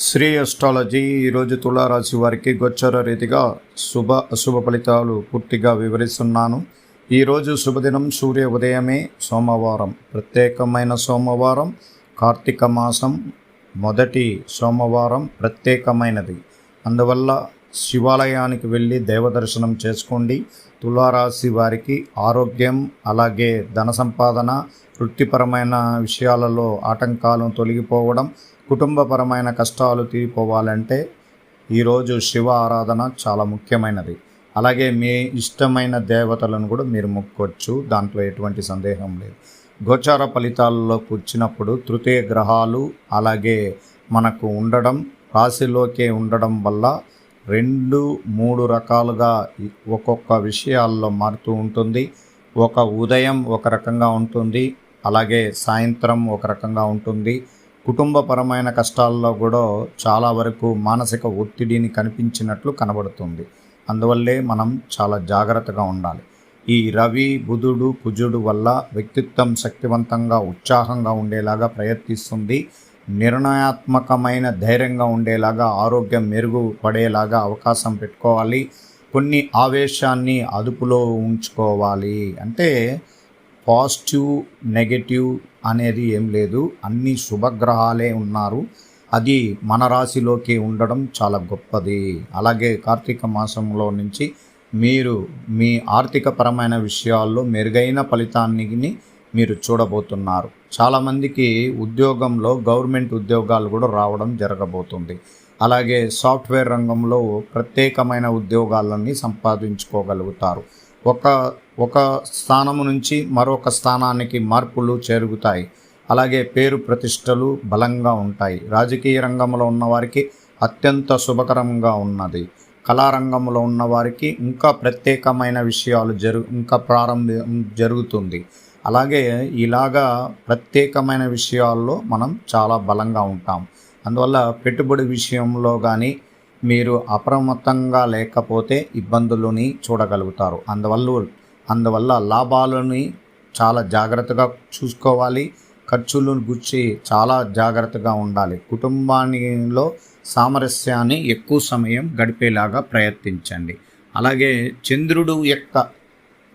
Shri astrology ఈరోజు తులారాశి వారికి గోచర రీతిగా శుభ అశుభ ఫలితాలు పూర్తిగా వివరిస్తున్నాను. ఈరోజు శుభదినం సూర్య ఉదయమే సోమవారం. ప్రత్యేకమైన సోమవారం కార్తీక మాసం మొదటి సోమవారం ప్రత్యేకమైనది. అందువల్ల శివాలయానికి వెళ్ళి దేవదర్శనం చేసుకోండి. తులారాశి వారికి ఆరోగ్యం అలాగే ధన సంపాదన వృత్తిపరమైన విషయాలలో ఆటంకాలను తొలగిపోవడం కుటుంబపరమైన కష్టాలు తీరిపోవాలంటే ఈరోజు శివ ఆరాధన చాలా ముఖ్యమైనది. అలాగే మీ ఇష్టమైన దేవతలను కూడా మీరు మొక్కొచ్చు దాంట్లో ఎటువంటి సందేహం లేదు. గోచార ఫలితాల్లో కూర్చున్నప్పుడు తృతీయ గ్రహాలు అలాగే మనకు ఉండడం రాశిలోకే ఉండడం వల్ల రెండు మూడు రకాలుగా ఒక్కొక్క విషయాల్లో మారుతూ ఉంటుంది. ఒక ఉదయం ఒక రకంగా ఉంటుంది అలాగే సాయంత్రం ఒక రకంగా ఉంటుంది. కుటుంబపరమైన కష్టాల్లో కూడా చాలా వరకు మానసిక ఒత్తిడిని కనిపించినట్లు కనబడుతుంది. అందువల్లే మనం చాలా జాగ్రత్తగా ఉండాలి. ఈ రవి బుధుడు కుజుడు వల్ల వ్యక్తిత్వం శక్తివంతంగా ఉత్సాహంగా ఉండేలాగా ప్రయత్నిస్తుంది. నిర్ణయాత్మకమైన ధైర్యంగా ఉండేలాగా ఆరోగ్యం మెరుగుపడేలాగా అవకాశం పెట్టుకోవాలి. కొన్ని ఆవేశాన్ని అదుపులో ఉంచుకోవాలి. అంటే పాజిటివ్ నెగటివ్ అనేది ఏం లేదు. అన్ని శుభగ్రహాలే ఉన్నారు. అది మన రాశిలోకి ఉండడం చాలా గొప్పది. అలాగే కార్తీక మాసంలో నుంచి మీరు మీ ఆర్థికపరమైన విషయాల్లో మెరుగైన ఫలితాన్ని మీరు చూడబోతున్నారు. చాలామందికి ఉద్యోగంలో గవర్నమెంట్ ఉద్యోగాలు కూడా రావడం జరగబోతుంది. అలాగే సాఫ్ట్వేర్ రంగంలో ప్రత్యేకమైన ఉద్యోగాలన్నీ సంపాదించుకోగలుగుతారు. ఒక ఒక స్థానము నుంచి మరొక స్థానానికి మార్పులు చేరుగుతాయి. అలాగే పేరు ప్రతిష్టలు బలంగా ఉంటాయి. రాజకీయ రంగంలో ఉన్నవారికి అత్యంత శుభకరంగా ఉన్నది. కళారంగంలో ఉన్నవారికి ఇంకా ప్రత్యేకమైన విషయాలు జరు ఇంకా ప్రారంభం జరుగుతుంది. అలాగే ఇలాగా ప్రత్యేకమైన విషయాల్లో మనం చాలా బలంగా ఉంటాం. అందువల్ల పెట్టుబడి విషయంలో కానీ మీరు అప్రమత్తంగా లేకపోతే ఇబ్బందులని చూడగలుగుతారు. అందువల్ల అందువల్ల లాభాలని చాలా జాగ్రత్తగా చూసుకోవాలి. ఖర్చులను గుర్చి చాలా జాగ్రత్తగా ఉండాలి. కుటుంబానిలో సామరస్యాన్ని ఎక్కువ సమయం గడిపేలాగా ప్రయత్నించండి. అలాగే చంద్రుడు యొక్క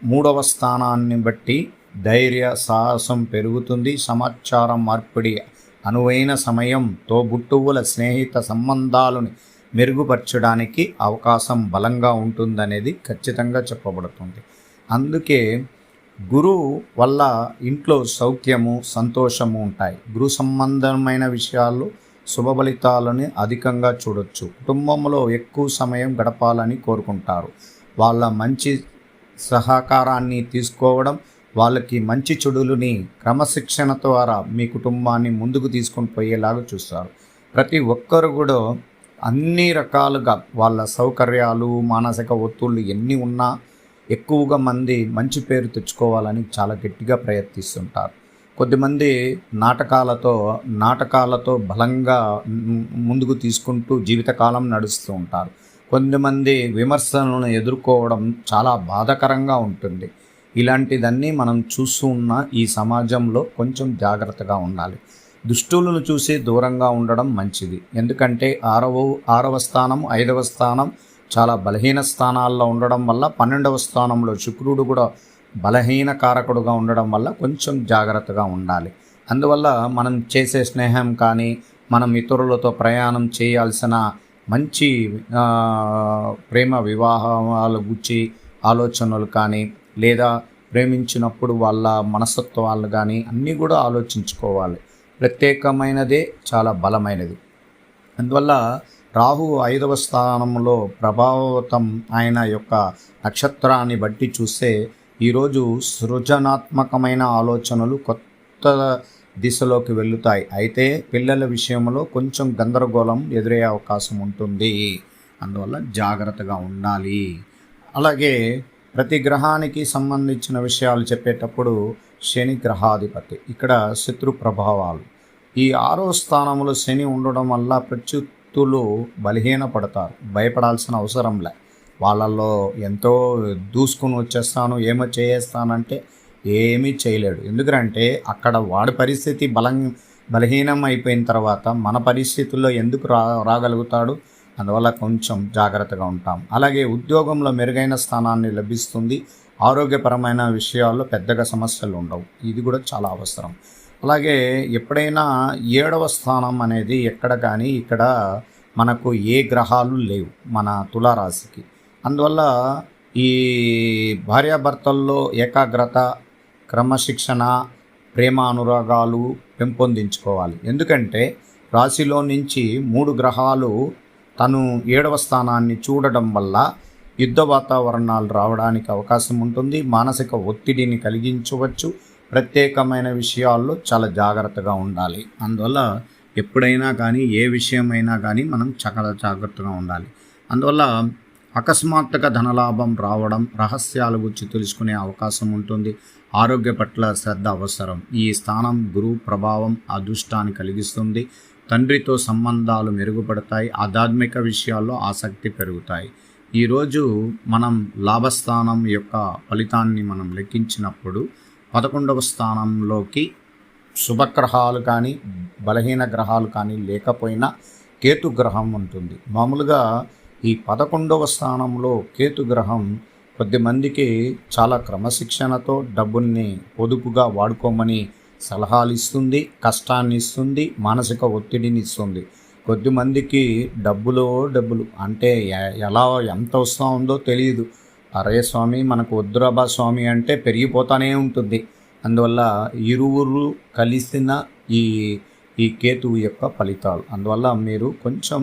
మూడవ స్థానాన్ని బట్టి ధైర్య సాహసం పెరుగుతుంది. సమాచారం మార్పిడి అనువైన సమయం తోబుట్టువుల స్నేహిత సంబంధాలను మెరుగుపరచడానికి అవకాశం బలంగా ఉంటుందనేది ఖచ్చితంగా చెప్పబడుతుంది. అందుకే గురువు వల్ల ఇంట్లో సౌఖ్యము సంతోషము ఉంటాయి. గురు సంబంధమైన విషయాల్లో శుభఫలితాలని అధికంగా చూడొచ్చు. కుటుంబంలో ఎక్కువ సమయం గడపాలని కోరుకుంటారు. వాళ్ళ మంచి సహకారాన్ని తీసుకోవడం వాళ్ళకి మంచి చెడులని క్రమశిక్షణ ద్వారా మీ కుటుంబాన్ని ముందుకు తీసుకొని పోయేలాగా చూస్తారు. ప్రతి ఒక్కరు కూడా అన్ని రకాలుగా వాళ్ళ సౌకర్యాలు మానసిక ఒత్తుళ్ళు ఎన్ని ఉన్నా ఎక్కువగా మంది మంచి పేరు తెచ్చుకోవాలని చాలా గట్టిగా ప్రయత్నిస్తుంటారు. కొద్దిమంది నాటకాలతో నాటకాలతో బలంగా ముందుకు తీసుకుంటూ జీవితకాలం నడుస్తూ ఉంటారు. కొంతమంది విమర్శలను ఎదుర్కోవడం చాలా బాధాకరంగా ఉంటుంది. ఇలాంటిదన్నీ మనం చూస్తూ ఉన్న ఈ సమాజంలో కొంచెం జాగ్రత్తగా ఉండాలి. దుష్టులను చూసి దూరంగా ఉండడం మంచిది. ఎందుకంటే ఆరవ ఆరవ స్థానం ఐదవ స్థానం చాలా బలహీన స్థానాల్లో ఉండడం వల్ల పన్నెండవ స్థానంలో శుక్రుడు కూడా బలహీన కారకుడుగా ఉండడం వల్ల కొంచెం జాగ్రత్తగా ఉండాలి. అందువల్ల మనం చేసే స్నేహం కానీ మనం ఇతరులతో ప్రయాణం చేయాల్సిన మంచి ప్రేమ వివాహాల గుచ్చి ఆలోచనలు కానీ లేదా ప్రేమించినప్పుడు వాళ్ళ మనస్తత్వాలు కానీ అన్నీ కూడా ఆలోచించుకోవాలి. ప్రత్యేకమైనదే చాలా బలమైనది. అందువల్ల రాహు ఐదవ స్థానంలో ప్రభావితం ఆయన యొక్క నక్షత్రాన్ని బట్టి చూస్తే ఈరోజు సృజనాత్మకమైన ఆలోచనలు కొత్త దిశలోకి వెళ్తాయి. అయితే పిల్లల విషయంలో కొంచెం గందరగోళం ఎదురయ్యే అవకాశం ఉంటుంది. అందువల్ల జాగ్రత్తగా ఉండాలి. అలాగే ప్రతి గ్రహానికి సంబంధించిన విషయాలు చెప్పేటప్పుడు శని గ్రహాధిపతి. ఇక్కడ శత్రు ప్రభావాలు. ఈ ఆరో స్థానంలో శని ఉండడం వల్ల ప్రత్యుత్తులు బలహీనపడతారు. భయపడాల్సిన అవసరం లే. వాళ్ళల్లో ఎంతో దూసుకుని వచ్చేస్తాను ఏమో చేయేస్తానంటే ఏమీ చేయలేడు. ఎందుకంటే అక్కడ వాడి పరిస్థితి బలం బలహీనం అయిపోయిన తర్వాత మన పరిస్థితుల్లో ఎందుకు రా రాగలుగుతాడు? అందువల్ల కొంచెం జాగ్రత్తగా ఉంటాం. అలాగే ఉద్యోగంలో మెరుగైన స్థానాన్ని లభిస్తుంది. ఆరోగ్యపరమైన విషయాల్లో పెద్దగా సమస్యలు ఉండవు. ఇది కూడా చాలా అవసరం. అలాగే ఎప్పుడైనా ఏడవ స్థానం అనేది ఎక్కడ కానీ ఇక్కడ మనకు ఏ గ్రహాలు లేవు మన తులారాశికి. అందువల్ల ఈ భార్యాభర్తల్లో ఏకాగ్రత క్రమశిక్షణ ప్రేమ అనురాగాలు పెంపొందించుకోవాలి. ఎందుకంటే రాశిలో నుంచి మూడు గ్రహాలు తను ఏడవ స్థానాన్ని చూడడం వల్ల యుద్ధ వాతావరణాలు రావడానికి అవకాశం ఉంటుంది మానసిక ఒత్తిడిని కలిగించవచ్చు ప్రత్యేకమైన విషయాల్లో చాలా జాగ్రత్తగా ఉండాలి. అందువల్ల ఎప్పుడైనా కానీ ఏ విషయమైనా కానీ మనం చాలా జాగ్రత్తగా ఉండాలి. అందువల్ల అకస్మాత్తుగా ధనలాభం రావడం రహస్యాల గురించి తెలుసుకునే అవకాశం ఉంటుంది. ఆరోగ్య పట్ల శ్రద్ధ అవసరం. ఈ స్థానం గురువు ప్రభావం అదృష్టాన్ని కలిగిస్తుంది. తండ్రితో సంబంధాలు మెరుగుపడతాయి. ఆధ్యాత్మిక విషయాల్లో ఆసక్తి పెరుగుతాయి. ఈరోజు మనం లాభస్థానం యొక్క ఫలితాన్ని మనం లెక్కించినప్పుడు పదకొండవ స్థానంలోకి శుభగ్రహాలు కానీ బలహీన గ్రహాలు కానీ లేకపోయినా కేతు గ్రహం ఉంటుంది. మామూలుగా ఈ పదకొండవ స్థానంలో కేతు గ్రహం కొద్దిమందికి చాలా క్రమశిక్షణతో డబ్బుల్ని పొదుపుగా వాడుకోమని సలహాలు ఇస్తుంది కష్టాన్ని ఇస్తుంది మానసిక ఒత్తిడిని ఇస్తుంది. కొద్దిమందికి డబ్బులో డబ్బులు అంటే ఎలా ఎంత వస్తూ ఉందో తెలియదు. అరే స్వామి మనకు వద్దురాబా స్వామి అంటే పెరిగిపోతానే ఉంటుంది. అందువల్ల ఇరువురు కలిసిన ఈ ఈ కేతువు యొక్క ఫలితాలు. అందువల్ల మీరు కొంచెం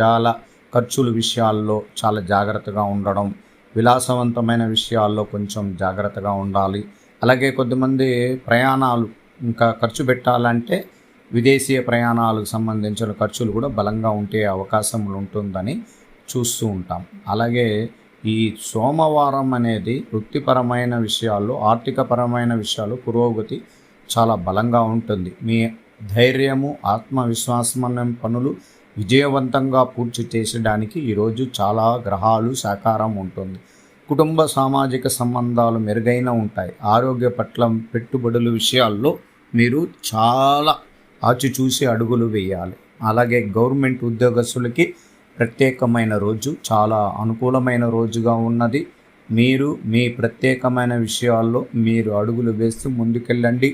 చాలా ఖర్చుల విషయాల్లో చాలా జాగ్రత్తగా ఉండడం విలాసవంతమైన విషయాల్లో కొంచెం జాగ్రత్తగా ఉండాలి. అలాగే కొద్దిమంది ప్రయాణాలు ఇంకా ఖర్చు పెట్టాలంటే విదేశీయ ప్రయాణాలకు సంబంధించిన ఖర్చులు కూడా బలంగా ఉండే అవకాశం ఉంటుందని చూస్తూ ఉంటాం. అలాగే ఈ సోమవారం అనేది వృత్తిపరమైన విషయాల్లో ఆర్థికపరమైన విషయాలు పురోగతి చాలా బలంగా ఉంటుంది. మీ ధైర్యము ఆత్మవిశ్వాసం పనులు విజయవంతంగా పూర్తి చేసడానికి ఈరోజు చాలా గ్రహాలు సహకారం ఉంటుంది. కుటుంబ సామాజిక సంబంధాలు మెరుగైన ఉంటాయి. ఆరోగ్య పట్ల పెట్టుబడుల విషయాల్లో మీరు చాలా ఆచిచూసి అడుగులు వేయాలి. అలాగే గవర్నమెంట్ ఉద్యోగస్తులకి ప్రత్యేకమైన రోజు చాలా అనుకూలమైన రోజుగా ఉన్నది. మీరు మీ ప్రత్యేకమైన విషయాల్లో మీరు అడుగులు వేస్తూ ముందుకెళ్ళండి.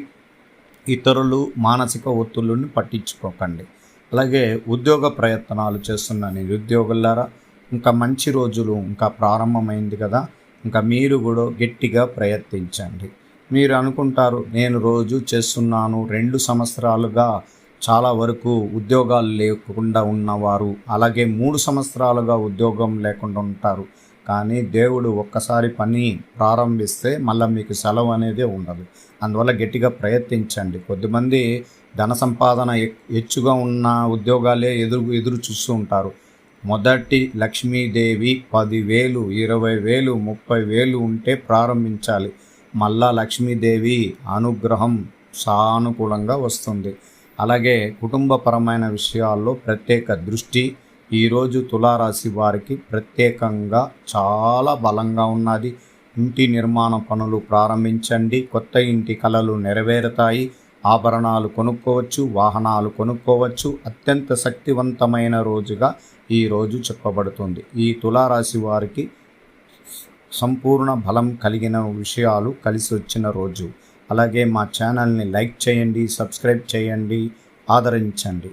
ఇతరులు మానసిక ఒత్తులను పట్టించుకోకండి. అలాగే ఉద్యోగ ప్రయత్నాలు చేస్తున్న నిరుద్యోగులారా ఇంకా మంచి రోజులు ఇంకా ప్రారంభమైంది కదా ఇంకా మీరు కూడా గట్టిగా ప్రయత్నించండి. మీరు అనుకుంటారు నేను రోజు చేస్తున్నాను రెండు సంవత్సరాలుగా చాలా వరకు ఉద్యోగాలు లేకుండా ఉన్నవారు అలాగే మూడు సంవత్సరాలుగా ఉద్యోగం లేకుండా ఉంటారు. కానీ దేవుడు ఒక్కసారి పని ప్రారంభిస్తే మళ్ళీ మీకు సెలవు అనేది ఉండదు. అందువల్ల గట్టిగా ప్రయత్నించండి. కొద్దిమంది ధన సంపాదన హెచ్చుగా ఉన్న ఉద్యోగాలే ఎదురు ఎదురు చూస్తూ ఉంటారు. మొదటి లక్ష్మీదేవి పదివేలు ఇరవై వేలు ముప్పై వేలు ఉంటే ప్రారంభించాలి. మళ్ళా లక్ష్మీదేవి అనుగ్రహం సానుకూలంగా వస్తుంది. అలాగే కుటుంబపరమైన విషయాల్లో ప్రత్యేక దృష్టి. ఈరోజు తులారాశి వారికి ప్రత్యేకంగా చాలా బలంగా ఉన్నది. ఇంటి నిర్మాణ పనులు ప్రారంభించండి. కొత్త ఇంటి కళలు నెరవేరుతాయి. ఆభరణాలు కొనుక్కోవచ్చు వాహనాలు కొనుక్కోవచ్చు. అత్యంత శక్తివంతమైన రోజుగా ఈ రోజు చెప్పబడుతుంది. ఈ తులారాశి వారికి సంపూర్ణ బలం కలిగిన విషయాలు కలిసి వచ్చిన రోజు. అలాగే మా ఛానల్ని లైక్ చేయండి సబ్స్క్రైబ్ చేయండి ఆదరించండి.